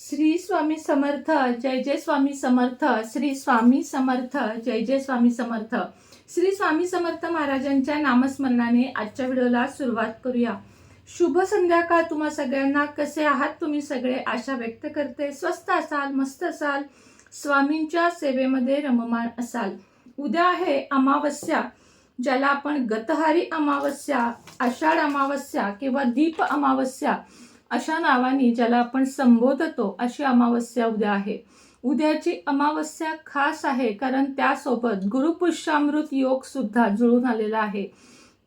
श्री स्वामी समर्थ जय जय स्वामी समर्थ श्री स्वामी समर्थ जय जय स्वामी समर्थ. श्री स्वामी समर्थ महाराजांच्या नामस्मरणाने आजच्या व्हिडिओला सुरुवात करूया. शुभ संध्याकाळ तुम्हा सगळ्यांना. कसे आहात तुम्ही सगळे? आशा व्यक्त करते. स्वस्त असाल मस्त असाल स्वामींच्या सेवेमध्ये रममाण असाल. उद्या आहे अमावस्या ज्याला आपण गतहारी अमावस्या आषाढ अमावस्या किंवा दीप अमावस्या अशा नावाने ज्याला आपण संबोधतो अशी अमावस्या उद्या आहे. उद्याची अमावस्या खास आहे कारण त्यासोबत गुरुपुष्यामृत योग सुद्धा जुळून आलेला आहे.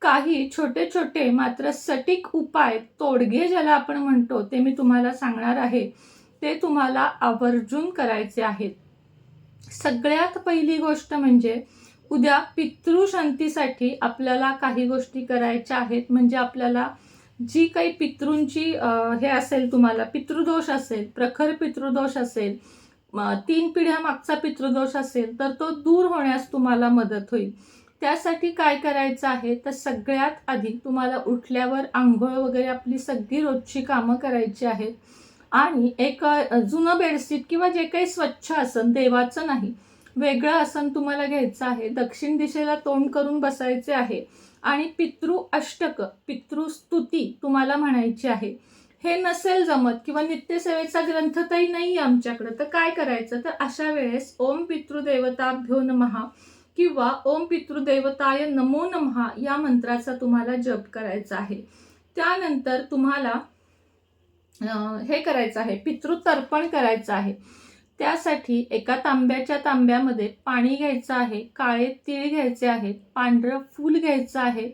काही छोटे छोटे मात्र सटीक उपाय तोडगे ज्याला आपण म्हणतो ते मी तुम्हाला सांगणार आहे. ते तुम्हाला आवर्जून करायचे आहेत. सगळ्यात पहिली गोष्ट म्हणजे उद्या पितृशांतीसाठी आपल्याला काही गोष्टी करायच्या आहेत. म्हणजे आपल्याला जी काही पितृंची हे असेल तुम्हाला पितृदोष असेल प्रखर पितृदोष असेल तीन पिढ्या मागचा पितृदोष असेल तर तो दूर होण्यास तुम्हाला मदत होईल. त्यासाठी काय करायचं आहे? तर सगळ्यात आधी तुम्हाला उठल्यावर आंघोळ वगैरे आपली सगळी रोजची कामं करायची आहेत. आणि एक जुनं बेडशीट किंवा जे काही स्वच्छ असेल देवाचं नाही वेगळं आसन तुम्हाला घ्यायचं आहे. दक्षिण दिशेला तोंड करून बसायचे आहे. आणि पितृ अष्टक पितृस्तुती तुम्हाला म्हणायची आहे. हे नसेल जमत किंवा नित्यसेवेचा ग्रंथ तरी नाही आमच्याकडं तर काय करायचं? तर अशा वेळेस ओम पितृदेवताभ्यो नमहा किंवा ओम पितृदेवताय नमो नमहा या मंत्राचा तुम्हाला जप करायचा आहे. त्यानंतर तुम्हाला हे करायचं आहे. पितृतर्पण करायचं आहे. त्यासाठी एका तांब्याच्या तांब्यामध्ये पाणी घ्यायचं आहे काळे तीळ घ्यायचे आहेत पांढरं फूल घ्यायचं आहे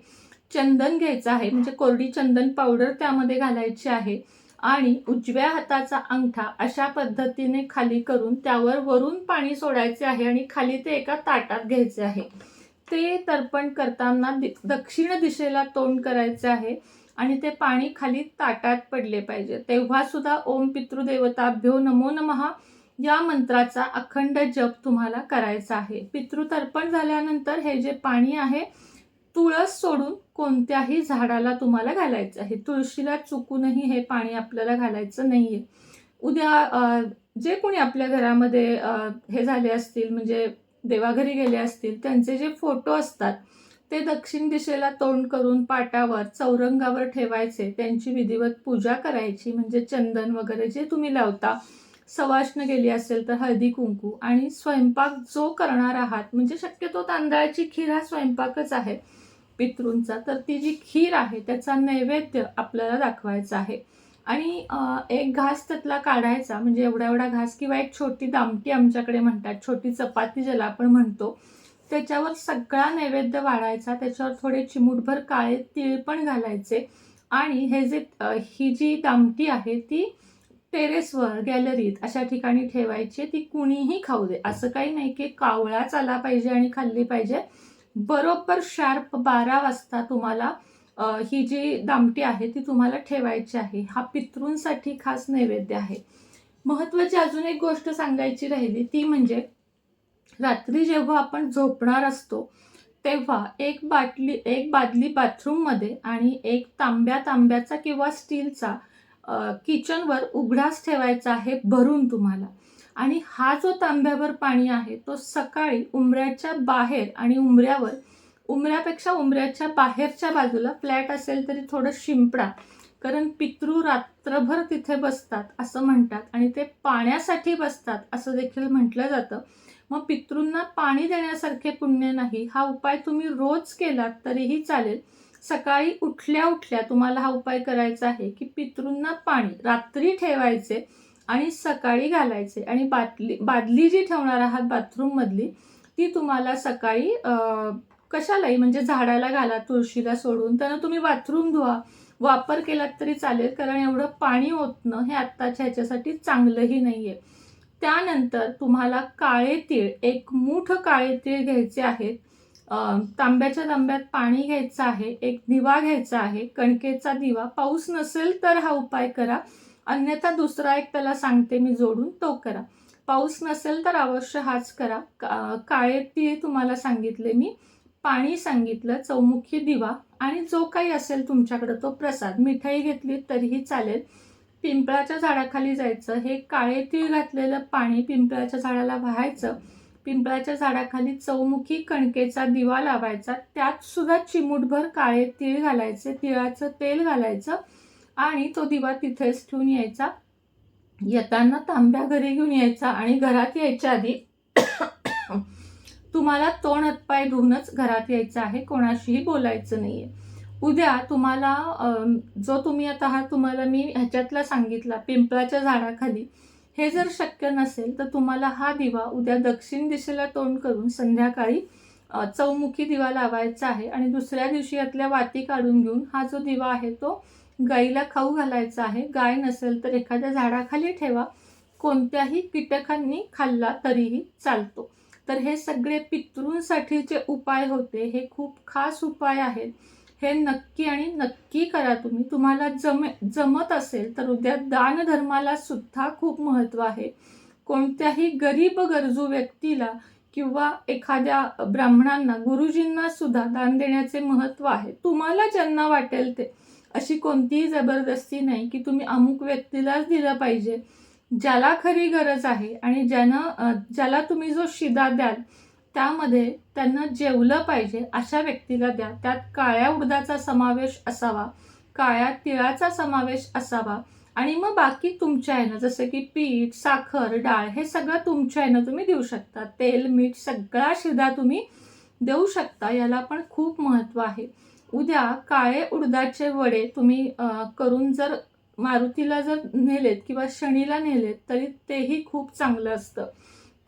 चंदन घ्यायचं आहे म्हणजे कोरडी चंदन पावडर त्यामध्ये घालायची आहे आणि उजव्या हाताचा अंगठा अशा पद्धतीने खाली करून त्यावर वरून पाणी सोडायचे आहे आणि खाली ते एका ताटात घ्यायचे आहे. ते तर्पण करताना दि- दक्षिण दिशेला तोंड करायचे आहे आणि ते पाणी खाली ताटात पडले पाहिजे. तेव्हा सुद्धा ओम पितृदेवताभ्यो नमो नमहा या मंत्राचा अखंड जप तुम्हाला करायचा आहे. पितृतर्पण झाल्यानंतर हे जे पाणी आहे तुळस सोडून कोणत्याही झाडाला तुम्हाला घालायचं आहे. तुळशीला चुकूनही हे पाणी आपल्याला घालायचं नाही आहे उद्या जे कोणी आपल्या घरामध्ये हे झाले असतील म्हणजे देवाघरी गेले असतील त्यांचे जे फोटो असतात ते दक्षिण दिशेला तोंड करून पाटावर चौरंगावर ठेवायचे. त्यांची विधिवत पूजा करायची म्हणजे चंदन वगैरे जे तुम्ही लावता सवाष्ण गेली असेल तर हळदी कुंकू आणि स्वयंपाक जो करणार आहात म्हणजे शक्यतो तांदळाची खीर हा स्वयंपाकच आहे पितृंचा तर ती जी खीर आहे त्याचा नैवेद्य आपल्याला दाखवायचा आहे. आणि एक घास त्यातला काढायचा म्हणजे एवढा एवढा घास किंवा एक छोटी दामटी आमच्याकडे म्हणतात छोटी चपाती ज्याला आपण म्हणतो त्याच्यावर सगळा नैवेद्य वाढायचा त्याच्यावर थोडे चिमूटभर काळे तीळ पण घालायचे आणि हे जे ही जी दामटी आहे ती टेरेसवर गॅलरीत अशा ठिकाणी ठेवायची ती कुणीही खाऊ दे. असं काही नाही की कावळाच आला पाहिजे आणि खाल्ली पाहिजे. बरोबर शार्प बारा वाजता तुम्हाला ही जी दामटी आहे ती तुम्हाला ठेवायची आहे. हा पितृंसाठी खास नैवेद्य आहे. महत्त्वाची अजून एक गोष्ट सांगायची राहिली ती म्हणजे रात्री जेव्हा आपण झोपणार असतो तेव्हा एक बाटली एक बादली बाथरूममध्ये आणि एक तांब्या तांब्याचा किंवा स्टीलचा किचनवर उघडाच ठेवायचा आहे भरून तुम्हाला. आणि हा जो तांब्यावर पाणी आहे तो सकाळी उंबऱ्याच्या बाहेर आणि उंबऱ्यावर उंबऱ्यापेक्षा उंबऱ्याच्या बाहेरच्या बाजूला फ्लॅट असेल तरी थोडं शिंपडा. कारण पितृ रात्रभर तिथे बसतात असं म्हणतात. आणि ते पाण्यासाठी बसतात असं देखील म्हटलं जातं. मग पितृंना पाणी देण्यासारखे पुण्य नाही. हा उपाय तुम्ही रोज केलात तरीही चालेल. सकाळी उठल्या उठल्या तुम्हाला हा उपाय करायचा आहे की पितृंना पाणी रात्री ठेवायचे आणि सकाळी घालायचे. आणि बाटली बादली जी ठेवणार आहात बाथरूममधली ती तुम्हाला सकाळी कशालाही म्हणजे झाडाला घाला तुळशीला सोडून. त्यांना तुम्ही बाथरूम धुवा. वापर केलात तरी चालेल कारण एवढं पाणी ओतणं हे आत्ताच्या ह्याच्यासाठी चांगलंही नाही आहे त्यानंतर तुम्हाला काळे तीळ एक मूठ काळे तीळ घ्यायचे आहेत. तांब्याच्या तांब्यात पाणी घ्यायचं आहे एक दिवा घ्यायचा आहे कणकेचा दिवा. पाऊस नसेल तर हा उपाय करा. अन्यथा दुसरा एक त्याला सांगते मी जोडून तो करा. पाऊस नसेल तर अवश्य हाच करा. का- काळे तीळ तुम्हाला सांगितले मी. पाणी सांगितलं चौमुखी दिवा आणि जो काही असेल तुमच्याकडं तो प्रसाद. मिठाई घेतली तरीही चालेल. पिंपळाच्या झाडाखाली जायचं. हे काळे तीळ घातलेलं पाणी पिंपळाच्या झाडाला वाहायचं. पिंपळाच्या झाडाखाली चौमुखी कणकेचा दिवा लावायचा. त्यात सुद्धा चिमूटभर काळे तीळ घालायचे. तिळाचं तेल घालायचं आणि तो दिवा तिथेच ठेवून यायचा. येताना तांब्या घरी घेऊन यायचा आणि घरात यायच्या आधी तुम्हाला तोंड हातपाय धुवूनच घरात यायचं आहे. कोणाशीही बोलायचं नाही आहे उद्या तुम्हाला जो तुम्ही आता हा तुम्हाला मी ह्याच्यातला सांगितला पिंपळाच्या झाडाखाली हे जर शक्य नसेल तर तुम्हाला हा दिवा उद्या दक्षिण दिशेला तोंड करून संध्याकाळी चौमुखी दिवा लावायचा आहे आणि दुसऱ्या दिवशी यातल्या वाती काढून घेऊन हा जो दिवा आहे तो गाईला खाऊ घालायचा आहे. गाय नसेल तर एखाद्या झाडाखाली ठेवा. कोणत्याही कीटकांनी खाल्ला तरीही चालतो. तर हे सगळे पितृंसाठीचे उपाय होते. हे खूप खास उपाय आहेत. हे नक्की आणि नक्की करा तुम्ही. तुम्हाला जमे जमत असेल तर उद्या दानधर्माला सुद्धा खूप महत्त्व आहे. कोणत्याही गरीब गरजू व्यक्तीला किंवा एखाद्या ब्राह्मणांना गुरुजींना सुद्धा दान देण्याचे महत्त्व आहे. तुम्हाला ज्यांना वाटेल ते. अशी कोणतीही जबरदस्ती नाही की तुम्ही अमुक व्यक्तीलाच दिलं पाहिजे. ज्याला खरी गरज आहे आणि ज्यानं ज्याला तुम्ही जो शिदा द्याल त्यामध्ये त्यांना जेवलं पाहिजे अशा व्यक्तीला द्या. त्यात काळ्या उडदाचा समावेश असावा काळ्या तिळाचा समावेश असावा आणि मग बाकी तुमच्या ह्यानं जसं की पीठ साखर डाळ हे सगळं तुमच्या ह्यानं तुम्ही देऊ शकता. तेल मीठ सगळा शिदा तुम्ही देऊ शकता याला पण खूप महत्त्व आहे. उद्या काळे उडदाचे वडे तुम्ही करून जर मारुतीला जर नेलेत किंवा शनीला नेलेत तरी तेही खूप चांगलं असतं.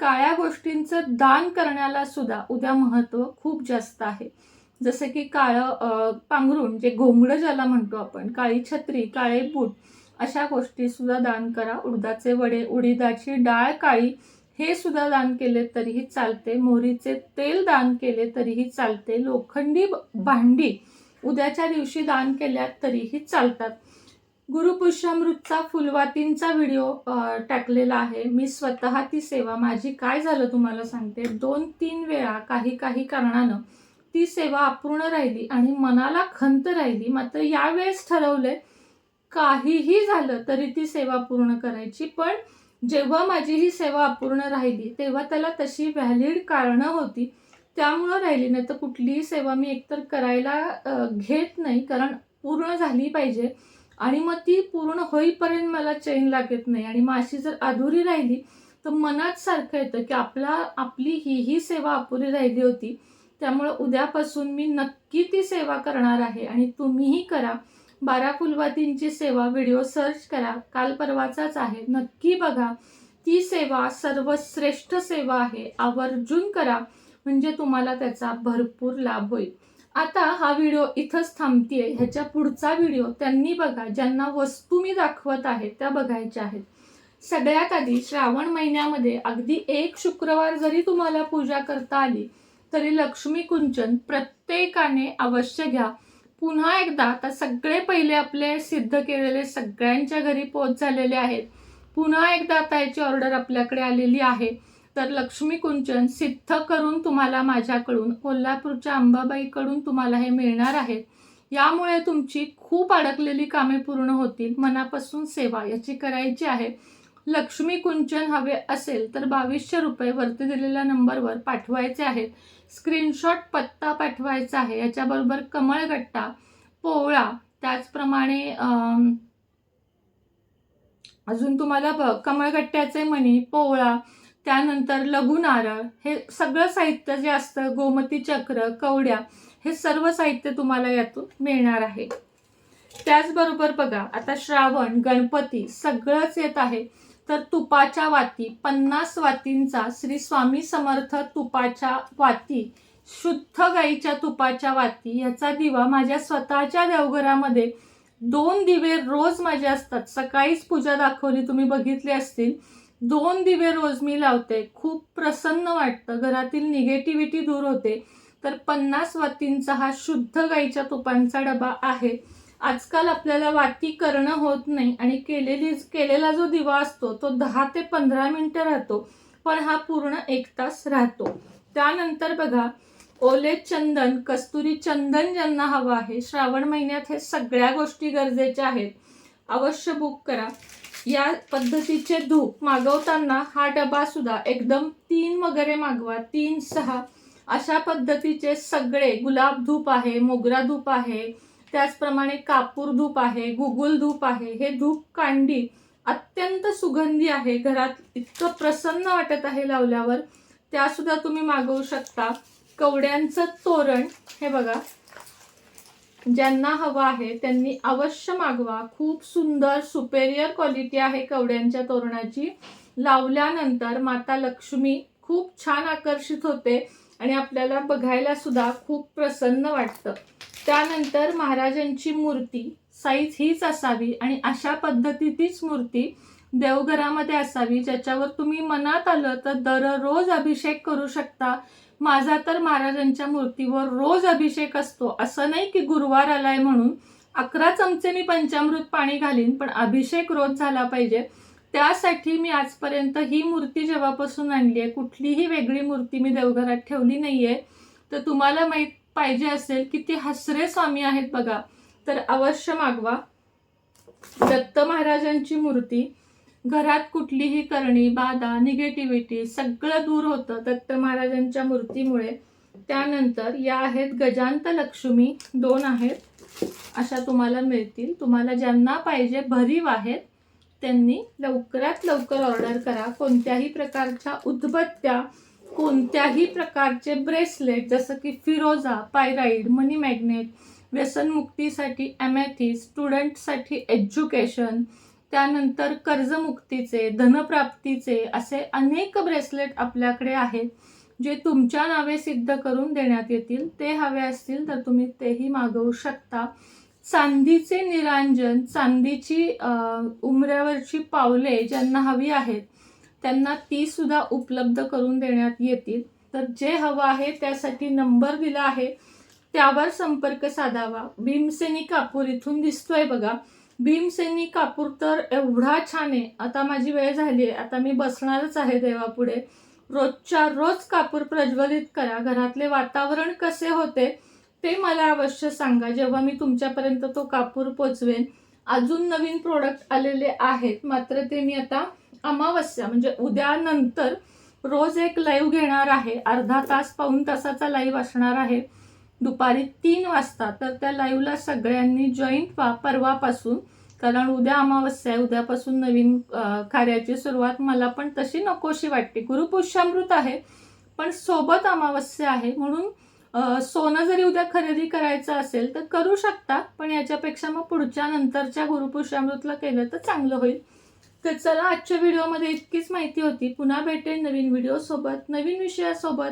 काळ्या गोष्टींचं दान करण्याला सुद्धा उद्या महत्त्व खूप जास्त आहे. जसं की काळं अ, पांघरुण जे घोंगडं ज्याला म्हणतो आपण काळी छत्री काळे बूट अशा गोष्टी सुद्धा दान करा. उडदाचे वडे उडीदाची डाळ काळी हे सुद्धा दान केले तरीही चालते. मोहरीचे तेल दान केले तरीही चालते. लोखंडी भांडी उद्याच्या दिवशी दान केल्या तरीही चालतात. गुरुपुष्यामृतचा फुलवातींचा व्हिडिओ टाकलेला आहे. मी स्वतः ती सेवा माझी काय झालं तुम्हाला सांगते. दोन तीन वेळा काही काही कारणानं ती सेवा अपूर्ण राहिली आणि मनाला खंत राहिली. मात्र यावेळेस ठरवले काहीही झालं तरी ती सेवा पूर्ण करायची. पण जेव्हा माझी ही सेवा अपूर्ण राहिली तेव्हा त्याला तशी व्हॅलिड कारणं होती. त्यामुळं राहिली नाही तर कुठलीही सेवा मी एकतर करायला घेत नाही. कारण पूर्ण झाली पाहिजे. आणि मग ती पूर्ण होईपर्यंत मला चैन लागत नाही. आणि मग अशी जर अधुरी राहिली तर मनात सारखं येतं की आपला आपली ही ही सेवा अपुरी राहिली होती. त्यामुळं उद्यापासून मी नक्की ती सेवा करणार आहे. आणि तुम्हीही करा. बारा फुलवातींची सेवा व्हिडिओ सर्च करा. काल परवाचाच आहे. नक्की बघा. ती सेवा सर्वश्रेष्ठ सेवा आहे. आवर्जून करा. म्हणजे तुम्हाला त्याचा भरपूर लाभ होईल. आता हा व्हिडिओ इथंच थांबतीये. ह्याच्या पुढचा व्हिडिओ त्यांनी बघा ज्यांना वस्तू मी दाखवत आहे त्या बघायच्या आहेत. सगळ्यात आधी श्रावण महिन्यामध्ये अगदी एक शुक्रवार जरी तुम्हाला पूजा करता आली तरी लक्ष्मी कुंचन प्रत्येकाने अवश्य घ्या. पुन्हा एकदा आता सगळे पहिले आपले सिद्ध केलेले सगळ्यांच्या घरी पोच झालेले आहेत. पुन्हा एकदा आता याची ऑर्डर आपल्याकडे आलेली आहे. तर लक्ष्मी कुंचन सिद्ध करून तुम्हाला माझ्याकडून कोल्हापूरच्या अंबाबाईकडून तुम्हाला हे मिळणार आहे. यामुळे तुमची खूप अडकलेली कामे पूर्ण होतील. मनापासून सेवा याची करायची आहे. लक्ष्मी कुंचन हवे असेल तर बावीसशे रुपये वरती दिलेल्या नंबरवर पाठवायचे आहेत स्क्रीनशॉट पत्ता पाठवायचा आहे. याच्याबरोबर कमळगट्टा पोवळा त्याचप्रमाणे अजून तुम्हाला ब कमळगट्ट्याचे मणी पोवळा त्यानंतर लघुनारळ हे सगळं साहित्य जे असतं गोमती चक्र कवड्या हे सर्व साहित्य तुम्हाला यातून मिळणार आहे. त्याचबरोबर बघा आता श्रावण गणपती सगळंच येत आहे. तर तुपाच्या वाती पन्नास वातींचा श्री स्वामी समर्थ तुपाच्या वाती शुद्ध गाईच्या तुपाच्या वाती याचा दिवा माझ्या स्वतःच्या देवघरामध्ये दोन दिवे रोज माझे असतात. सकाळीच पूजा दाखवली तुम्ही बघितली असतील. दोन दिवे रोज मी लावते. खूप प्रसन्न वाटतं. घरातील निगेटिव्हिटी दूर होते. तर पन्नास वातींचा हा शुद्ध गाईच्या तुपांचा डबा आहे. आजकाल आपल्याला वाती करणं होत नाही आणि केलेली केलेला जो दिवा असतो तो दहा ते पंधरा मिनिटं राहतो. पण हा पूर्ण एक तास राहतो. त्यानंतर बघा ओले चंदन कस्तुरी चंदन ज्यांना हवं आहे श्रावण महिन्यात हे सगळ्या गोष्टी गरजेच्या आहेत. अवश्य बुक करा. या पद्धतीचे धूप मागवताना हा डबा सुद्धा एकदम तीन वगैरे मागवा तीन सहा अशा पद्धतीचे सगळे गुलाब धूप आहे मोगरा धूप आहे त्याचप्रमाणे कापूर धूप आहे गुगुल धूप आहे हे धूप कांडी अत्यंत सुगंधी आहे घरात इतकं प्रसन्न वाटत आहे लावल्यावर त्यासुद्धा तुम्ही मागवू शकता. कवड्यांचं तोरण हे बघा ज्यांना हवं आहे त्यांनी अवश्य मागवा. खूप सुंदर सुपेरियर क्वालिटी आहे कवड्यांच्या तोरणाची. लावल्यानंतर माता लक्ष्मी खूप छान आकर्षित होते आणि आपल्याला बघायला सुद्धा खूप प्रसन्न वाटतं. त्यानंतर महाराजांची मूर्ती साईज हीच असावी आणि अशा पद्धतीचीच मूर्ती देवघरामध्ये असावी ज्याच्यावर तुम्ही मनात आलं तर दररोज अभिषेक करू शकता. माझा तर महाराजांच्या मूर्तीवर रोज अभिषेक असतो. असं नाही की गुरुवार आलाय म्हणून अकरा चमचे मी पंचामृत पाणी घालीन पण अभिषेक रोज झाला पाहिजे. त्यासाठी मी आजपर्यंत ही मूर्ती जेव्हापासून आणली आहे कुठलीही वेगळी मूर्ती मी देवघरात ठेवली नाही आहे तर तुम्हाला माहीत पाहिजे असेल की ती हसरे स्वामी आहेत बघा. तर अवश्य मागवा. दत्त महाराजांची मूर्ती घरात कुठलीही करणी बाधा निगेटिव्हिटी सगळं दूर होतं दत्त महाराजांच्या मूर्तीमुळे. त्यानंतर या आहेत गजांत लक्ष्मी दोन आहेत अशा तुम्हाला मिळतील. तुम्हाला ज्यांना पाहिजे भरीव आहेत त्यांनी लवकरात लवकर ऑर्डर करा. कोणत्याही प्रकारच्या उदबत्त्या कोणत्याही प्रकारचे ब्रेसलेट जसं की फिरोजा पायराईड मनी मॅग्नेट व्यसनमुक्तीसाठी ॲमॅथी स्टुडंटसाठी एज्युकेशन त्यानंतर कर्जमुक्तीचे धनप्राप्तीचे असे अनेक ब्रेसलेट आपल्याकडे आहेत जे तुमच्या नावे सिद्ध करून देण्यात येतील. ते हवे असतील तर तुम्ही तेही मागवू शकता. चांदीचे निरांजन चांदीची उमऱ्यावरची पावले ज्यांना हवी आहेत त्यांना ती सुद्धा उपलब्ध करून देण्यात येतील. तर जे हवं आहे त्यासाठी नंबर दिला आहे. त्यावर संपर्क साधावा. भीमसेनी कापूर इथून दिसतोय बघा. भीमसेनी कापूर तर एवढा छान आहे. आता माझी वेळ झाली आहे. आता मी बसणारच आहे देवापुढे. रोजच्या रोज कापूर प्रज्वलित करा. घरातले वातावरण कसे होते ते मला अवश्य सांगा. जेव्हा मी तुमच्यापर्यंत तो कापूर पोचवेन अजून नवीन प्रोडक्ट आलेले आहेत. मात्र ते मी आता अमावस्या म्हणजे उद्यानंतर रोज एक लाईव्ह घेणार आहे. अर्धा तास पाऊन तासाचा लाईव्ह असणार आहे. दुपारी तीन वाजता तर त्या लाईव्हला सगळ्यांनी जॉईंट व्हा परवापासून कारण उद्या अमावस्या आहे उद्यापासून नवीन कार्याची सुरुवात मला पण तशी नकोशी वाटते. गुरुपुष्यामृत आहे पण सोबत अमावस्या आहे म्हणून सोनं जरी उद्या खरेदी करायचं असेल तर करू शकता पण याच्यापेक्षा मग पुढच्या नंतरच्या गुरुपुष्यामृतला केलं तर चांगलं होईल. तर चला आजच्या व्हिडिओमध्ये इतकीच माहिती होती. पुन्हा भेटेल नवीन व्हिडिओसोबत नवीन विषयासोबत.